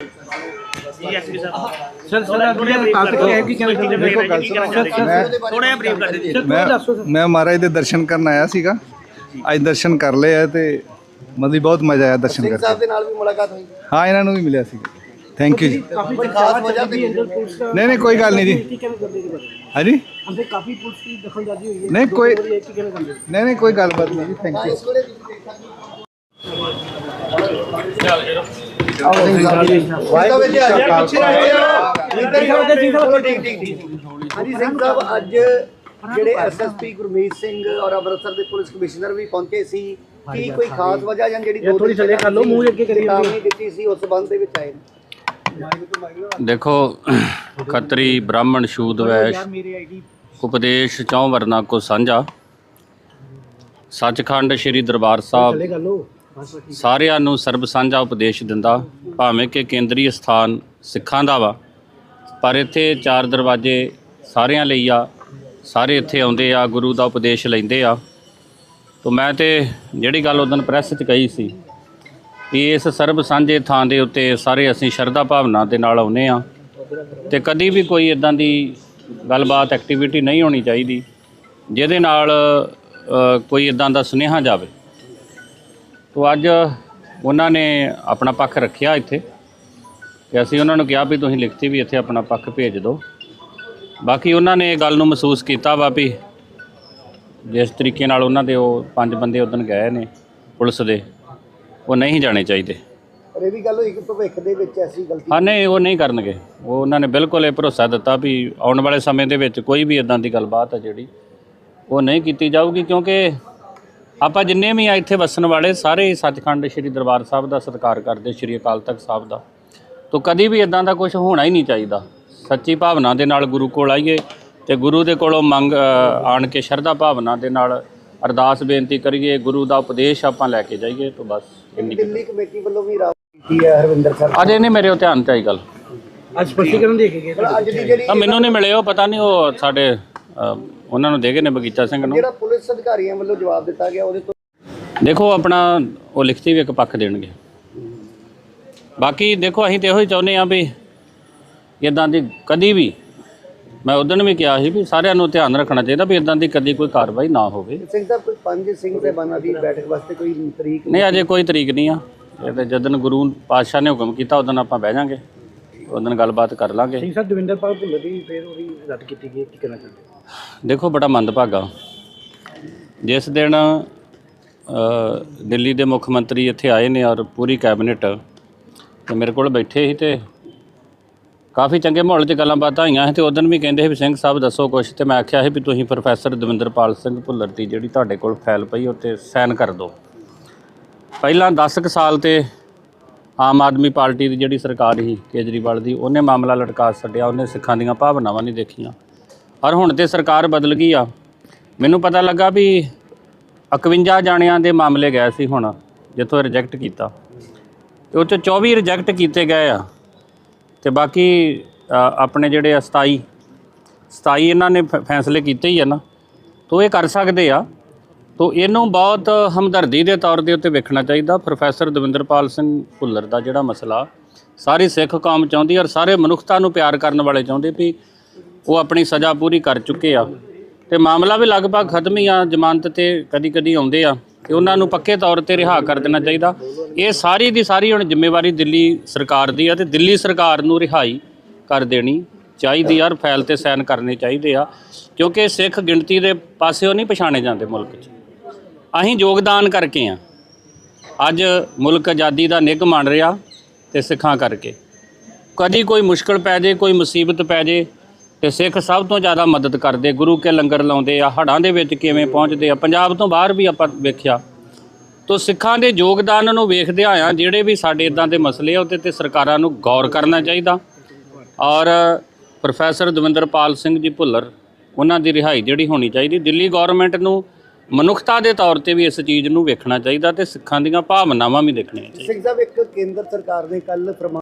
DSP ਸਾਹਿਬ sir sir ਥੋੜਾ ਕਾਲ ਤੱਕ ਹੈ ਕਿ ਕਿਹਨਾਂ ਦੇਖੋ ਗੱਲ ਥੋੜਾ ਜਿਹਾ ਬਰੀਫ ਕਰ ਦਿਓ। ਮੈਂ ਮੈਂ ਮਹਾਰਾਜ ਦੇ ਦਰਸ਼ਨ ਕਰਨ ਆਇਆ ਸੀਗਾ। ਅੱਜ ਦਰਸ਼ਨ ਕਰ ਲਏ ਆ ਤੇ ਮਤਲਬ ਬਹੁਤ ਮਜ਼ਾ ਆਇਆ ਦਰਸ਼ਨ ਕਰਕੇ ਸਾਹਿਬ ਦੇ ਨਾਲ ਵੀ ਮੁਲਾਕਾਤ ਹੋਈ। ਹਾਂ ਇਹਨਾਂ ਨੂੰ ਵੀ ਮਿਲਿਆ ਸੀ। ਥੈਂਕ ਯੂ ਜੀ। ਨਹੀਂ ਨਹੀਂ ਕੋਈ ਗੱਲ ਨਹੀਂ ਜੀ। ਹਾਂਜੀ? ਅੰਦਰ ਕਾਫੀ ਪੁਲਿਸ ਦੀ ਦਖਲਅੰਦਾਜ਼ੀ ਹੋਈ ਹੈ। ਨਹੀਂ ਕੋਈ ਨਹੀਂ ਨਹੀਂ ਕੋਈ ਗੱਲਬਾਤ ਨਹੀਂ ਜੀ ਥੈਂਕ ਯੂ ਹਾਂਜੀ ਸਿੰਘ ਸਾਹਿਬ ਅੱਜ ਜਿਹੜੇ ਐਸਐਸਪੀ ਗੁਰਮੀਤ ਸਿੰਘ ਔਰ ਅੰਮ੍ਰਿਤਸਰ ਦੇ ਪੁਲਿਸ ਕਮਿਸ਼ਨਰ ਵੀ ਪਹੁੰਚੇ ਸੀ ਕੀ ਕੋਈ ਖਾਸ ਵਜ੍ਹਾ ਜਾਂ ਜਿਹੜੀ ਦੋ ਥੱਲੇ ਕਰ ਲਓ, ਮੂੰਹ ਅੱਗੇ ਕਰੀ ਜਾਂਦੇ। ਦਿੱਤੀ ਸੀ ਉਸ ਸੰਬੰਧ ਦੇ ਵਿੱਚ ਆਏ ਦੇਖੋ ਖੱਤਰੀ ਬ੍ਰਾਹਮਣ ਸ਼ੂਦ ਵੈਸ਼ ਉਪਦੇਸ਼ ਚੌਂ ਵਰਨਾ ਕੋ ਸਾਂਝਾ ਸੱਚਖੰਡ ਸ੍ਰੀ ਦਰਬਾਰ ਸਾਹਿਬ ਸਾਰਿਆਂ ਨੂੰ ਸਰਬ ਸਾਂਝਾ ਉਪਦੇਸ਼ ਦਿੰਦਾ, ਭਾਵੇਂ ਕਿ ਕੇਂਦਰੀ ਸਥਾਨ ਸਿੱਖਾਂ ਦਾ ਵਾ, ਪਰ ਇੱਥੇ ਚਾਰ ਦਰਵਾਜ਼ੇ ਸਾਰਿਆਂ ਲਈ ਆ, ਸਾਰੇ ਇੱਥੇ ਆਉਂਦੇ ਆ, ਗੁਰੂ ਦਾ ਉਪਦੇਸ਼ ਲੈਂਦੇ ਆ। ਤੋਂ ਮੈਂ ਤੇ ਜਿਹੜੀ ਗੱਲ ਉਦੋਂ ਪ੍ਰੈਸ 'ਚ ਕਹੀ ਸੀ ਕਿ ਇਸ ਸਰਬ ਸਾਂਝੇ ਥਾਂ ਦੇ ਉੱਤੇ ਸਾਰੇ ਅਸੀਂ ਸ਼ਰਧਾ ਭਾਵਨਾ ਦੇ ਨਾਲ ਆਉਨੇ ਆ, ਤੇ ਕਦੀ ਵੀ ਕੋਈ ਇਦਾਂ ਦੀ ਗੱਲਬਾਤ ਐਕਟੀਵਿਟੀ ਨਹੀਂ ਹੋਣੀ ਚਾਹੀਦੀ, ਜਿਹਦੇ ਨਾਲ ਕੋਈ ਇਦਾਂ ਦਾ ਸੁਨੇਹਾ ਜਾਵੇ। ਤੋ ਅੱਜ ਉਹਨਾਂ ਨੇ ਆਪਣਾ ਪੱਖ ਰੱਖਿਆ ਇੱਥੇ ਤੇ ਅਸੀਂ ਉਹਨਾਂ ਨੂੰ ਕਿਹਾ ਵੀ ਤੁਸੀਂ ਲਿਖਤੀ ਵੀ ਇੱਥੇ ਆਪਣਾ ਪੱਖ ਭੇਜ ਦਿਓ। ਬਾਕੀ ਉਹਨਾਂ ਨੇ ਇਹ ਗੱਲ ਨੂੰ ਮਹਿਸੂਸ ਕੀਤਾ ਵਾ ਵੀ ਜਿਸ ਤਰੀਕੇ ਨਾਲ ਉਹਨਾਂ ਦੇ ਉਹ ਪੰਜ ਬੰਦੇ ਉਦੋਂ ਗਏ ਨੇ ਪੁਲਿਸ ਦੇ ਉਹ ਨਹੀਂ ਜਾਣੇ ਚਾਹੀਦੇ। ਪਰ ਇਹ ਵੀ ਗੱਲ ਹੋਈ ਕਿ ਭਵਿੱਖ ਦੇ ਵਿੱਚ ਐਸੀ ਗਲਤੀ ਹਾਂ ਨਹੀਂ ਉਹ ਨਹੀਂ ਕਰਨਗੇ। ਉਹ ਉਹਨਾਂ ਨੇ ਬਿਲਕੁਲ ਇਹ ਭਰੋਸਾ ਦਿੱਤਾ ਵੀ ਆਉਣ ਵਾਲੇ ਸਮੇਂ ਦੇ ਵਿੱਚ ਕੋਈ ਵੀ ਇਦਾਂ ਦੀ ਗੱਲਬਾਤ ਹੈ ਜਿਹੜੀ ਉਹ ਨਹੀਂ ਕੀਤੀ ਜਾਊਗੀ ਕਿਉਂਕਿ ਆਪਾਂ ਜਿੰਨੇ ਵੀ ਆ ਇੱਥੇ ਵਸਣ ਵਾਲੇ ਸਾਰੇ ਹੀ ਸੱਚਖੰਡ ਸ੍ਰੀ ਦਰਬਾਰ ਸਾਹਿਬ ਦਾ ਸਤਿਕਾਰ ਕਰਦੇ ਸ੍ਰੀ ਅਕਾਲ ਤਖਤ ਸਾਹਿਬ ਦਾ। ਤੋਂ ਕਦੀ ਵੀ ਇਦਾਂ ਦਾ ਕੁਝ ਹੋਣਾ ਹੀ ਨਹੀਂ ਚਾਹੀਦਾ। ਸੱਚੀ ਭਾਵਨਾ ਦੇ ਨਾਲ ਗੁਰੂ ਕੋਲ ਆਈਏ ਤੇ ਗੁਰੂ ਦੇ ਕੋਲੋਂ ਮੰਗ ਆਣ ਕੇ ਸ਼ਰਧਾ ਭਾਵਨਾ ਦੇ ਨਾਲ ਅਰਦਾਸ ਬੇਨਤੀ ਕਰੀਏ ਗੁਰੂ ਦਾ ਉਪਦੇਸ਼ ਆਪਾਂ ਲੈ ਕੇ ਜਾਈਏ ਤੋਂ ਬਸ ਇੰਨੀ ਦਿੱਲੀ ਕਮੇਟੀ ਵੱਲੋਂ ਵੀ ਰਾਹ ਕੀਤੀ ਹੈ ਹਰਵਿੰਦਰ ਸਰ ਅਜੇ ਨਹੀਂ ਮੇਰੇ ਉਹ ਧਿਆਨ ਆਈ ਗੱਲ। ਅੱਜ ਸਪਸ਼ਟੀਕਰਨ ਦੇ ਕੇ ਗਏ ਅੱਜ ਦੀ ਜਿਹੜੀ ਆ ਮੈਨੂੰ ਨਹੀਂ ਮਿਲੇ ਉਹ ਪਤਾ ਨਹੀਂ ਉਹ ਸਾਡੇ ਉਹਨਾਂ ਨੂੰ ਦੇ ਗਏ ਨੇ ਬਗੀਚਾ ਸਿੰਘ ਨੂੰ। ਜਿਹੜਾ ਪੁਲਿਸ ਅਧਿਕਾਰੀਆਂ ਵੱਲੋਂ ਜਵਾਬ ਦਿੱਤਾ ਗਿਆ ਉਹਦੇ ਤੋਂ ਦੇਖੋ ਆਪਣਾ ਉਹ ਲਿਖਤੀ ਵੀ ਇੱਕ ਪੱਖ ਦੇਣਗੇ। ਬਾਕੀ ਦੇਖੋ ਅਸੀਂ ਤੇ ਇਹੋ ਹੀ ਚਾਹੁੰਦੇ ਆ ਵੀ ਇਦਾਂ ਦੀ ਕਦੀ ਵੀ ਮੈਂ ਉਦੋਂ ਵੀ ਕਿਹਾ ਸੀ ਵੀ ਸਾਰਿਆਂ ਨੂੰ ਧਿਆਨ ਰੱਖਣਾ ਚਾਹੀਦਾ ਵੀ ਇਦਾਂ ਦੀ ਕਦੀ ਕੋਈ ਕਾਰਵਾਈ ਨਾ ਹੋਵੇ। ਸਿੰਘ ਸਾਹਿਬ ਕੋਈ ਪੰਜ ਸਿੰਘ ਸਾਹਿਬਾਨਾਂ ਦੀ ਬੈਠਕ ਵਾਸਤੇ ਕੋਈ ਤਰੀਕ? ਨਹੀਂ ਅਜੇ ਕੋਈ ਤਰੀਕ ਨਹੀਂ ਆ। ਇਹ ਤੇ ਜਦੋਂ ਗੁਰੂ ਪਾਤਸ਼ਾਹ ਨੇ ਹੁਕਮ ਕੀਤਾ ਉਦੋਂ ਆਪਾਂ ਬਹਿ ਜਾਾਂਗੇ। ਉਦੋਂ ਗੱਲਬਾਤ ਕਰ ਲਾਂਗੇ। ਸਿੰਘ ਸਾਹਿਬ ਦਵਿੰਦਰਪਾਲ ਭੁੱਲਰ ਦੀ ਫੇਰ ਉਹਦੀ ਰੱਦ ਕੀਤੀ ਗਈ ਕੀ ਕਹਿਣਾ ਚਾਹੁੰਦੇ ਦੇਖੋ ਬੜਾ ਮੰਦਭਾਗਾ। ਜਿਸ ਦਿਨ ਅ, ਦਿੱਲੀ ਦੇ ਮੁੱਖ ਮੰਤਰੀ ਇੱਥੇ ਆਏ ਨੇ ਔਰ ਪੂਰੀ ਕੈਬਨਿਟ ਤੇ ਮੇਰੇ ਕੋਲ ਬੈਠੇ ਸੀ ਤੇ ਕਾਫੀ ਚੰਗੇ ਮਾਹੌਲ 'ਚ ਗੱਲਾਂ ਬਾਤਾਂ ਹੋਈਆਂ ਸੀ ਤੇ ਉਦੋਂ ਵੀ ਕਹਿੰਦੇ ਸੀ ਵੀ ਸਿੰਘ ਸਾਹਿਬ ਦੱਸੋ ਕੁਛ। ਤੇ ਮੈਂ ਆਖਿਆ ਸੀ ਵੀ ਤੁਸੀਂ ਪ੍ਰੋਫੈਸਰ ਦਵਿੰਦਰਪਾਲ ਸਿੰਘ ਭੁੱਲਰ ਦੀ ਜਿਹੜੀ ਤੁਹਾਡੇ ਕੋਲ ਫਾਈਲ ਪਈ ਉੱਤੇ ਸਾਈਨ ਕਰ ਦਿਓ। ਪਹਿਲਾਂ 10 ਕੁ ਸਾਲ ਤੇ ਆਮ ਆਦਮੀ ਪਾਰਟੀ ਦੀ ਜਿਹੜੀ ਸਰਕਾਰ ਸੀ, ਕੇਜਰੀਵਾਲ ਦੀ, ਉਹਨੇ ਮਾਮਲਾ ਲਟਕਾ ਛੱਡਿਆ, ਉਹਨੇ ਸਿੱਖਾਂ ਦੀਆਂ ਭਾਵਨਾਵਾਂ ਨਹੀਂ ਦੇਖੀਆਂ। ਪਰ ਹੁਣ ਤੇ ਸਰਕਾਰ ਬਦਲ ਗਈ ਆ। ਮੈਨੂੰ ਪਤਾ ਲੱਗਾ ਵੀ 51 ਜਾਣਿਆਂ ਦੇ ਮਾਮਲੇ ਗਏ ਸੀ ਹੁਣ, ਜਿੱਥੋਂ ਰਿਜੈਕਟ ਕੀਤਾ। ਤੇ ਉਹ 'ਚ 24 ਰਿਜੈਕਟ ਕੀਤੇ ਗਏ ਆ। ਤੇ ਬਾਕੀ ਆਪਣੇ ਜਿਹੜੇ ਆ 27 27 ਇਹਨਾਂ ਨੇ ਫ- ਫੈਸਲੇ ਕੀਤੇ ਹੀ ਆ ਨਾ। ਤੋ ਇਹ ਕਰ ਸਕਦੇ ਆ। ਤੋ ਇਹਨੂੰ ਬਹੁਤ ਹਮਦਰਦੀ ਦੇ ਤੌਰ ਦੇ ਉੱਤੇ ਵੇਖਣਾ ਚਾਹੀਦਾ। ਪ੍ਰੋਫੈਸਰ ਦਵਿੰਦਰਪਾਲ ਸਿੰਘ ਭੁੱਲਰ ਦਾ ਜਿਹੜਾ ਮਸਲਾ, ਸਾਰੀ ਸਿੱਖ ਕੌਮ ਚਾਹੁੰਦੀ ਔਰ ਸਾਰੇ ਮਨੁੱਖਤਾ ਨੂੰ ਪਿਆਰ ਕਰਨ ਵਾਲੇ ਚਾਹੁੰਦੇ ਵੀ ਉਹ ਆਪਣੀ ਸਜ਼ਾ ਪੂਰੀ ਕਰ ਚੁੱਕੇ ਆ। ਤੇ ਮਾਮਲਾ ਵੀ ਲਗਭਗ ਖਤਮ ਹੀ ਆ, ਜ਼ਮਾਨਤ ਤੇ ਕਦੀ ਕਦੀ ਆਉਂਦੇ ਆ। ਤੇ ਉਹਨਾਂ ਨੂੰ ਪੱਕੇ ਤੌਰ ਤੇ ਰਿਹਾ ਕਰ ਦੇਣਾ ਚਾਹੀਦਾ। ਇਹ ਸਾਰੀ ਦੀ ਸਾਰੀ ਹੁਣ ਜ਼ਿੰਮੇਵਾਰੀ ਦਿੱਲੀ ਸਰਕਾਰ ਦੀ ਆ ਤੇ ਦਿੱਲੀ ਸਰਕਾਰ ਨੂੰ ਰਿਹਾਈ ਕਰ ਦੇਣੀ ਚਾਹੀਦੀ ਆ ਔਰ ਫਾਈਲ ਤੇ ਸਾਈਨ ਕਰਨੇ ਚਾਹੀਦੇ ਆ। ਕਿਉਂਕਿ ਸਿੱਖ ਗਿਣਤੀ ਦੇ ਪਾਸਿਓਂ ਨਹੀਂ ਪਛਾਣੇ ਜਾਂਦੇ ਮੁਲਕ 'ਚ। ਅਸੀਂ ਯੋਗਦਾਨ ਕਰਕੇ ਆ। ਅੱਜ ਮੁਲਕ ਆਜ਼ਾਦੀ ਦਾ ਨਿੱਘ ਮੰਨ ਰਿਹਾ ਤੇ ਸਿੱਖਾਂ ਕਰਕੇ। ਕਦੀ ਕੋਈ ਮੁਸ਼ਕਲ ਪੈ ਜੇ, ਕੋਈ ਮੁਸੀਬਤ ਪੈ ਜੇ, ਤੇ ਸਿੱਖ ਸਭ ਤੋਂ ਜ਼ਿਆਦਾ ਮਦਦ ਕਰਦੇ। ਗੁਰੂ ਕੇ ਲੰਗਰ ਲਾਉਂਦੇ ਆ, ਹੜ੍ਹਾਂ ਦੇ ਵਿੱਚ ਕਿਵੇਂ ਪਹੁੰਚਦੇ ਆ, ਪੰਜਾਬ ਤੋਂ ਬਾਹਰ ਵੀ ਆਪਾਂ ਵੇਖਿਆ। ਤੋ ਸਿੱਖਾਂ ਦੇ ਯੋਗਦਾਨ ਨੂੰ ਵੇਖਦੇ ਆ ਜਿਹੜੇ ਵੀ ਸਾਡੇ ਇਦਾਂ ਦੇ ਮਸਲੇ ਆ, ਉਹਦੇ ਤੇ ਸਰਕਾਰਾਂ ਨੂੰ ਗੌਰ ਕਰਨਾ ਚਾਹੀਦਾ। ਔਰ ਪ੍ਰੋਫੈਸਰ ਦਵਿੰਦਰਪਾਲ ਸਿੰਘ ਜੀ ਭੁੱਲਰ, ਉਹਨਾਂ ਦੀ ਰਿਹਾਈ ਜਿਹੜੀ ਹੋਣੀ ਚਾਹੀਦੀ। ਦਿੱਲੀ ਗਵਰਨਮੈਂਟ ਨੂੰ ਮਨੁੱਖਤਾ ਦੇ ਤੌਰ ਤੇ ਵੀ ਇਸ ਚੀਜ਼ ਨੂੰ ਵੇਖਣਾ ਚਾਹੀਦਾ ਤੇ ਸਿੱਖਾਂ ਦੀਆਂ ਭਾਵਨਾਵਾਂ ਵੀ ਦੇਖਣੀਆਂ ਚਾਹੀਦੀਆਂ। ਸਿੰਘ ਸਾਹਿਬ, ਇੱਕ ਕੇਂਦਰ ਸਰਕਾਰ ਨੇ ਕੱਲ ਫਰਮਾਨ